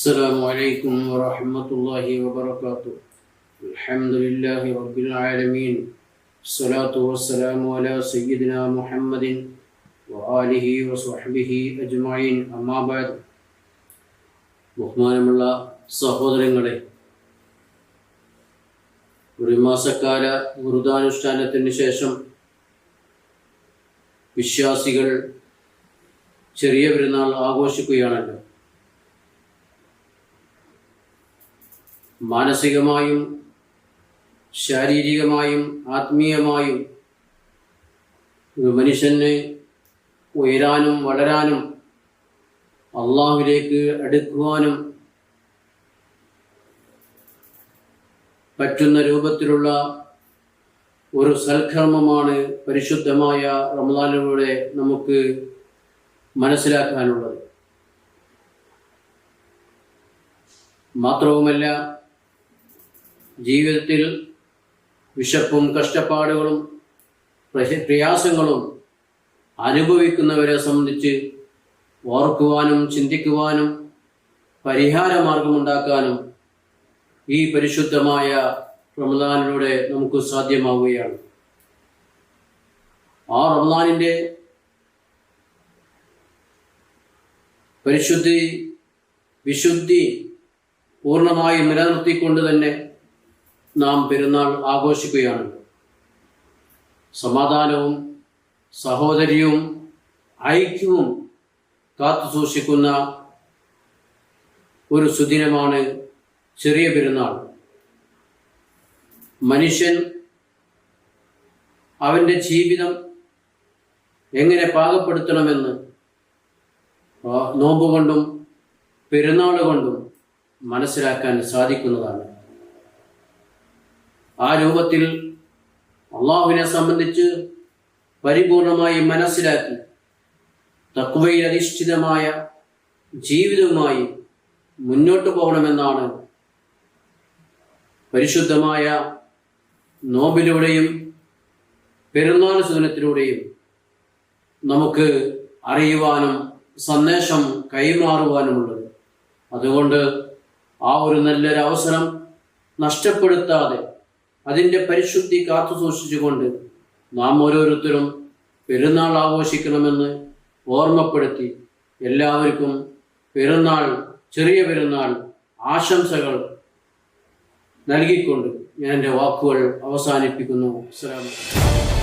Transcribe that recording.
السلام عليكم ورحمة الله وبركاته الحمد لله رب العالمين الصلاة والسلام على سيدنا محمد وآله وصحبه أجمعين أما بعد ബഹുമാനമുള്ള സഹോദരങ്ങളെ ഒരു മാസക്കാല വ്രതാനുഷ്ഠാനത്തിന് ശേഷം വിശ്വാസികൾ ചെറിയ പെരുന്നാൾ ആഘോഷിക്കുകയാണല്ലോ മാനസികമായും ശാരീരികമായും ആത്മീയമായും മനുഷ്യന് ഉയരാനും വളരാനും അള്ളാഹുവിലേക്ക് അടുക്കുവാനും പറ്റുന്ന രൂപത്തിലുള്ള ഒരു സൽക്കർമ്മമാണ് പരിശുദ്ധമായ റമദാനിലൂടെ നമുക്ക് മനസ്സിലാക്കാനുള്ളത്. മാത്രവുമല്ല ജീവിതത്തിൽ വിശപ്പും കഷ്ടപ്പാടുകളും പ്രയാസങ്ങളും അനുഭവിക്കുന്നവരെ സംബന്ധിച്ച് ഓർക്കുവാനും ചിന്തിക്കുവാനും പരിഹാരമാർഗമുണ്ടാക്കാനും ഈ പരിശുദ്ധമായ റമദാനിലൂടെ നമുക്ക് സാധ്യമാവുകയാണ്. ആ റമദാനിന്റെ പരിശുദ്ധി വിശുദ്ധി പൂർണമായി നിലനിർത്തിക്കൊണ്ട് തന്നെ നാം പെരുന്നാൾ ആഘോഷിക്കുകയാണല്ലോ സമാധാനവും സഹോദര്യവും ഐക്യവും കാത്തുസൂക്ഷിക്കുന്ന ഒരു സുദിനമാണ് ചെറിയ പെരുന്നാൾ. മനുഷ്യൻ അവന്റെ ജീവിതം എങ്ങനെ പാകപ്പെടുത്തണമെന്ന് നോമ്പുകൊണ്ടും നോമ്പ് കൊണ്ടും പെരുന്നാൾ കൊണ്ടും മനസ്സിലാക്കാൻ സാധിക്കുന്നതാണ്. ആ രൂപത്തിൽ അള്ളാഹുവിനെ സംബന്ധിച്ച് പരിപൂർണമായി മനസ്സിലാക്കി തക്വയിൽ അധിഷ്ഠിതമായ ജീവിതവുമായി മുന്നോട്ട് പോകണമെന്നാണ് പരിശുദ്ധമായ നോബിലൂടെയും പെരുന്നാൾ സുദിനത്തിലൂടെയും നമുക്ക് അറിയുവാനും സന്ദേശം കൈമാറുവാനുമുള്ളത്. അതുകൊണ്ട് ആ ഒരു നല്ലൊരു അവസരം നഷ്ടപ്പെടുത്താതെ അതിന്റെ പരിശുദ്ധി കാത്തു സൂക്ഷിച്ചുകൊണ്ട് നാം ഓരോരുത്തരും പെരുന്നാൾ ആഘോഷിക്കണമെന്ന് ഓർമ്മപ്പെടുത്തി എല്ലാവർക്കും പെരുന്നാൾ ചെറിയ പെരുന്നാൾ ആശംസകൾ നൽകിക്കൊണ്ട് ഞാൻ എന്റെ വാക്കുകൾ അവസാനിപ്പിക്കുന്നു. അസ്സലാമു അലൈക്കും.